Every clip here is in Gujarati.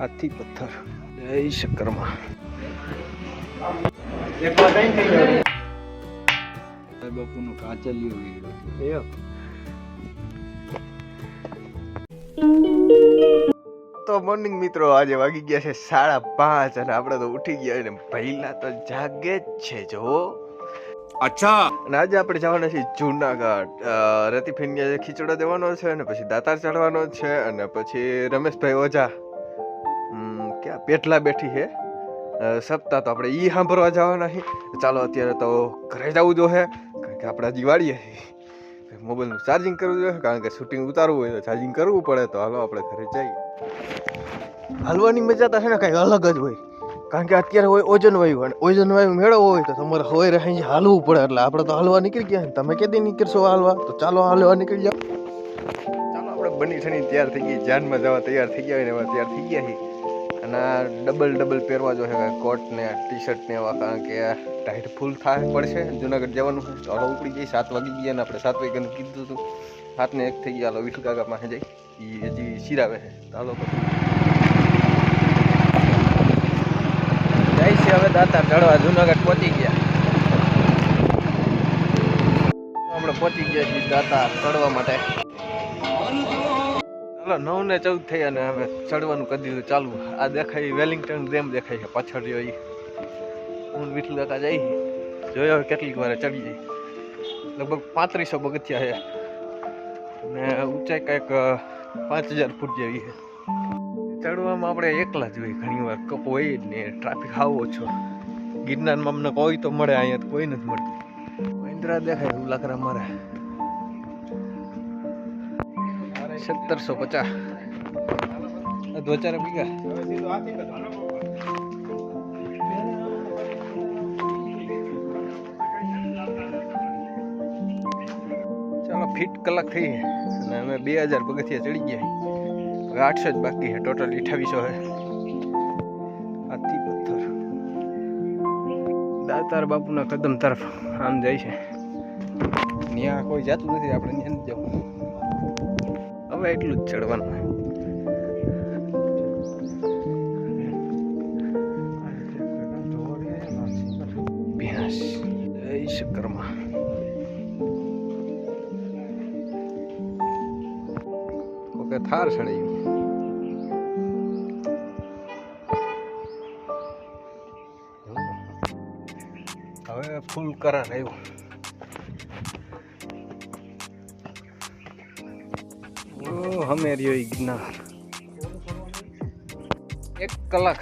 હાથી પથ્થર. જય શક્કરમાં બાપુનું કાચલિયું તો મોર્નિંગ મિત્રો આજે વાગી ગયા છે સાડા પાંચ અને આપણે તો ઉઠી ગયા અને પહેલા તો જાગે જ છે જો. અચ્છા. અને આજે આપણે જવાના છીએ જુનાગઢ. અ, રતિફિનિયા ખીચડો દેવાનો છે અને પછી દાતાર ચડવાનો છે અને પછી રમેશભાઈ ઓઝા ક્યાં પેટલા બેઠી છે અ, સપ્તાહ તો આપણે ઈ સાંભળવા જવાના છીએ ચાલો અત્યારે તો ઘરે જવું જોઈએ કારણ કે આપણે દિવાળીએ છીએ મોબાઈલનું ચાર્જિંગ કરવું જોઈએ કારણ કે શૂટિંગ ઉતારવું હોય તો ચાર્જિંગ કરવું પડે. તો હાલો આપણે ઘરે જઈએ. હાલવાની મજા તો છે ને કંઈક અલગ જ હોય. કારણ કે અત્યારે હોય ઓજન વાયુ અને ઓજન વાયુ મેળવવો હોય તો તમારે હોય રહી હાલવું પડે. એટલે આપણે તો હાલવા નીકળી ગયા ને તમે કેદી નીકળશો હાલવા? તો ચાલો હાલવા નીકળી જાઓ. ચાલો આપણે બની ઠણી તૈયાર થઈ ગઈ. જાનમાં જવા તૈયાર થઈ ગયા હોય ને એવા તૈયાર થઈ ગયા છીએ અને આ ડબલ ડબલ પહેરવા જો હે કોટ ને ટી શર્ટ ને એવા, કારણ કે ટાઈટ ફૂલ થાય પડશે. જુનાગઢ જવાનું છે. ચાલો ઉપડી જઈ સાત વાગી ગયા ને આપણે સાત વાગ્યાનું કીધું હતું. સાતને એક થઈ ગયા. હાલો વિઠ્ઠલ કાકા પાસે જઈ. એ હજી સિરાવે છે. ચાલો જાય છે હવે દાતા ચડવા જુનાગઢ પહોંચી ગયા. આપણે પહોંચી ગયા છીએ દાતા ચડવા માટે. ચાલો નવ ને ચૌદ થઈ અને હવે ચડવાનું કરી દીધું ચાલુ. આ દેખાય, વેલિંગ્ટન ડેમ દેખાય છે, પાછળ રહ્યો ઈ. હું વિઠલકા કાકા જઈ જોયો કેટલીક વાર ચડી જઈ લગભગ પાંત્રીસો પગથિયા છે. ને ઊંચાઈ કંઈક પાંચ હજાર ફૂટ જેવી છે. ચડવામાં આપણે એકલા જ હોય ઘણી વાર. કપ હોય જ નહીં ટ્રાફિક હાવ ઓછો. ગિરનારમાં અમને કોઈ તો મળે, અહીંયા કોઈ નથી મળતું. મહિન્દ્રા દેખાય ઉલાકરા મારે. સત્તરસો પચાસ. દો ચાર બીઘા ચાલો, ફીટ કલાક થઈ અને અમે બે હજાર પગથિયા ચડી ગયા. આઠસો જ બાકી છે. ટોટલ અઠાવીસો છે. હાથી પથ્થર. દાતાર બાપુના કદમ તરફ આમ જાય છે. ત્યાં કોઈ જાતું નથી. આપણે ત્યાં જવું. હવે એટલું જ ચડવાનું. શક્કરમાં કોકે થાર સડાયું? હવે ફૂલ કરાર આવ્યો. હમે રહ્યો ઈ ગિરનાર. એક કલાક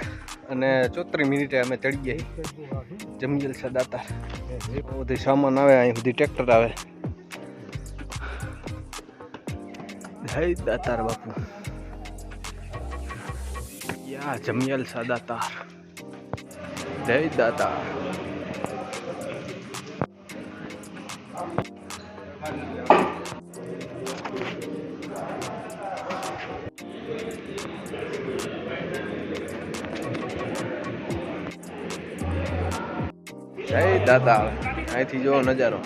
અને ચોત્રીસ મિનિટે અમે ચડી ગયા જમીલ છે દાતા બધી સામાન આવે, અહીં બધી ટ્રેક્ટર આવે. જય દાતાર બાપુ. યા જમિયલ સા દાતાર જય દાતાર. જય દાદા. અહીંથી જોવો નજારો.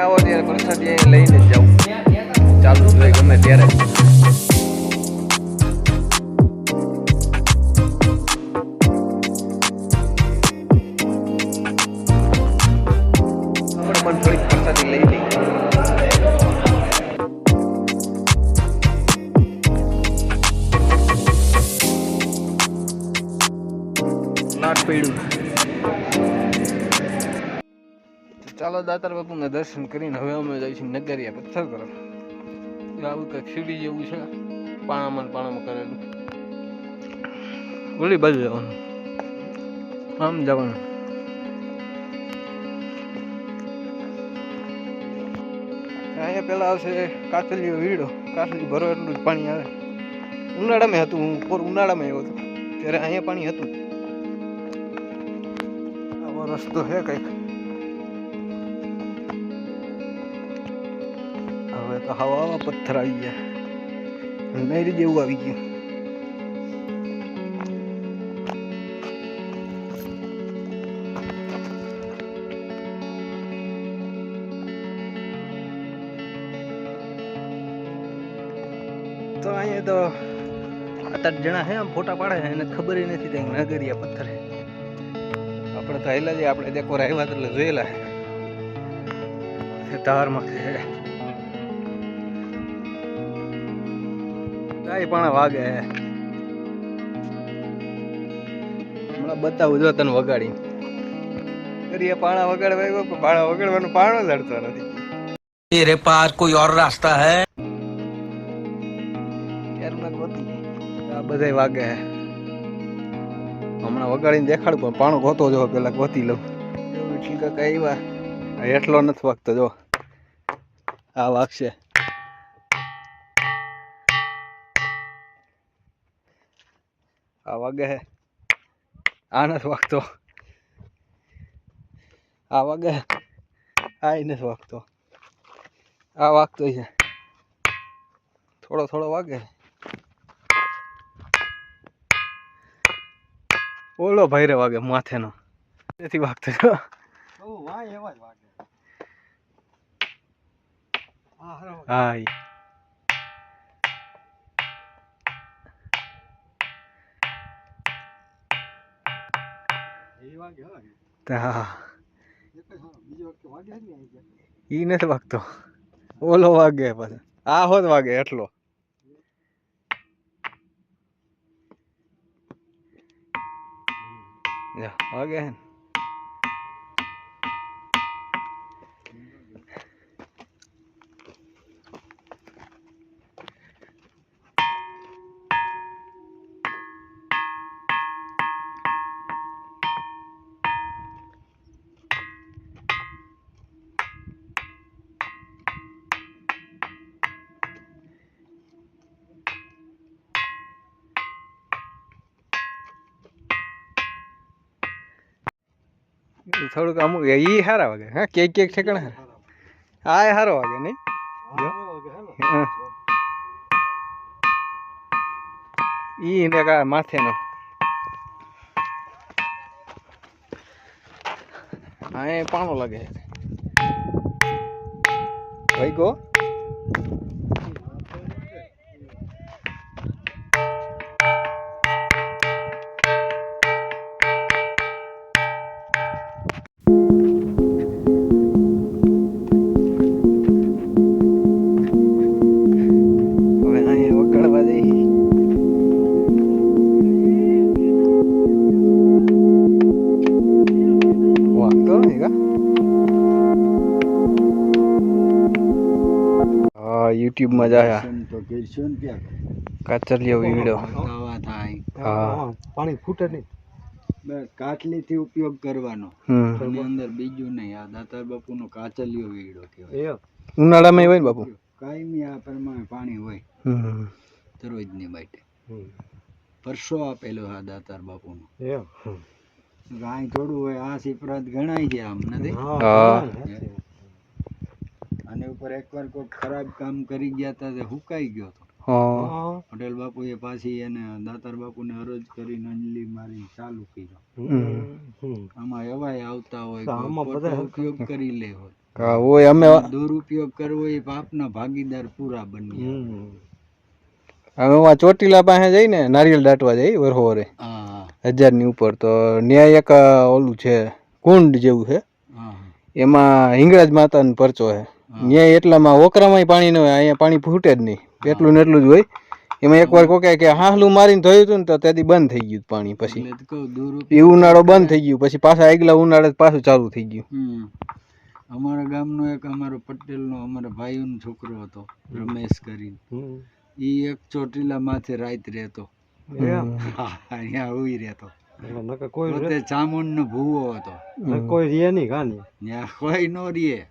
આવો ત્યારે પ્રસાદ લઈને જાઉં. ચાલુ જ ગમે ત્યારે. લાટ પીડું ચાલો દાતાર બાપુના દર્શન કરીને હવે અમે જઈશું નગરિયા પથ્થર તરફ. આવું કંઈક સીડી જેવું છે, પાણામાં પાણામાં કરેલું. ઓલી બાજુ જવાનું. આમ જવાનું. અહીંયા પેલા આવશે કાચલીઓ વીડો. કાચલી ભરો એટલું જ પાણી આવે. ઉનાળામાં હતું, હું ઉનાળામાં આવ્યો હતો. ત્યારે અહીંયા પાણી હતું સરસ તો છે કંઈક હવે તો હવા પથ્થર આવી ગયા નહીં જેવું આવી ગયું તો અહીંયા તો આઠ જણા હે આમ ફોટા પાડે છે, એને ખબર નથી ત્યાં નગરિયા પથ્થર હે. પણ થયેલા છે આપણે ત્યાં કોરાયમાં એટલે જોયેલા તારમાં કાંઈ પણ વાગે. હમણાં બતાવું જો તને વગાડી કરીએ પાણા વગાડવા પણ પાણા વગાડવાનું પાણો લડતો નથી. રે પાર કોઈ ઓર રાસ્તા હે આ બધા વાગે. હમણાં વગાડીને દેખાડું પણ પાણો ગોતો જો પેલા ગોતી લઉં. કાકા આવ્યા આ નથી વાગતો જો. આ વાગશે. આ વાગે હે. આ નથી વાગતો. આ વાગે આ નથી વાગતો. આ વાગતો છે. થોડો થોડો વાગે ઓલો ભાઈ રે વાગે માથેનો. નથી વાગતો જો હા હા ઈ. નથી વાગતો. ઓલો વાગે પાછો. આ હોત વાગે એટલો. જા વાગે થોડુંક અમુક એ હારા વાગે હા કેક કેક ઠેકાણે હારા. આ એ હારો વાગે નહીં? ઈ ને કા માથેનો. હા એ પાણો લાગે. ભાઈ ગો હા યુટ્યુબમાં જાય તો કરશું ને વીડિયો. થાય. હા પાણી ફૂટે નહીં. બસ કાટલીથી ઉપયોગ કરવાનો. એની અંદર બીજું નહીં આ દાતાર બાપુનો કાચલિયો વીડો કહેવાય. ઉનાળામાં હોય ને બાપુ? કાયમી આ પ્રમાણે પાણી હોય. દરરોજની માટે પરસો આપેલો આ દાતાર બાપુનો. નો ગાય થોડું હોય આ સિપરાત ગણાય છે આમ નથી? આને ઉપર એકવાર કોઈ ખરાબ કામ કરી ગયા તા તે હુકાઈ ગયો હતો પટેલ બાપુ એ પાછી એને દાતાર બાપુને અરજ કરી અંજલી મારી ચાલુ કર્યો. આમાં એવાય આવતા હોય ઉપયોગ કરી લે હોય. હા અમે દુરુપયોગ કરવો એ પાપના ભાગીદાર પૂરા બની હવે ચોટીલા પાસે જઈને નારિયેળ દાટવા જઈ વરહોરે હજાર હજારની ઉપર તો ન્યાય એક ઓલું છે કુંડ જેવું છે. હા. એમાં હિંગળાજ માતાનો પરચો છે. ન્યાય એટલામાં ઓકરામાંય પાણી ન હોય અહીંયા પાણી ફૂટે જ નહીં. એટલું ને એટલું જ હોય. એમાં એકવાર કોકે કે હાહલું મારીને ધોયું હતું ને તો ત્યાંથી બંધ થઈ ગયું પાણી પછી. એ ઉનાળો બંધ થઈ ગયું પછી પાછા આગલા ઉનાળે પાછું ચાલુ થઈ ગયું. અમારા ગામનો એક અમારો પટેલનો અમારા ભાઈઓનો છોકરો હતો રમેશ કરીને. ઈ એક ચોટીલા માથે રાત રહેતો. અહીંયા ઉઈ રહેતો. કોઈ પોતે ચામુંડ નો ભૂવો હતો. કોઈ રે નહીં કાની કોઈ નો રીએ